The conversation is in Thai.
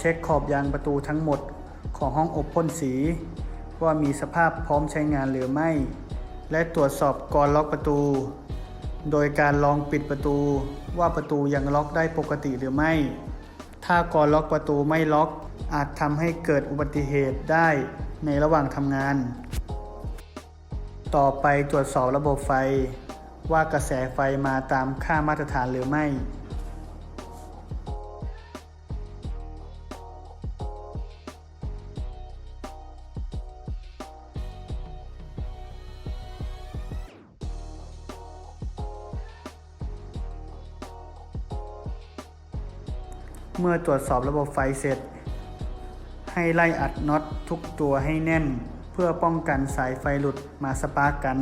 เช็คขอบยางประตูทั้งหมดของห้องอบพ่นสี ว่ามีสภาพพร้อมใช้งานหรือไม่ และตรวจสอบกรล็อกประตู โดยการลองปิดประตูว่าประตูยังล็อกได้ปกติหรือไม่ ถ้ากรล็อกประตูไม่ล็อก อาจทำให้เกิดอุบัติเหตุได้ในระหว่างทำงาน ต่อไปตรวจสอบระบบไฟ ว่ากระแสไฟมาตามค่ามาตรฐานหรือไม่ เมื่อตรวจสอบระบบไฟเสร็จ ให้ไล่อัดน็อตทุกตัวให้แน่น เพื่อป้องกันสายไฟหลุดมาสปาร์กกัน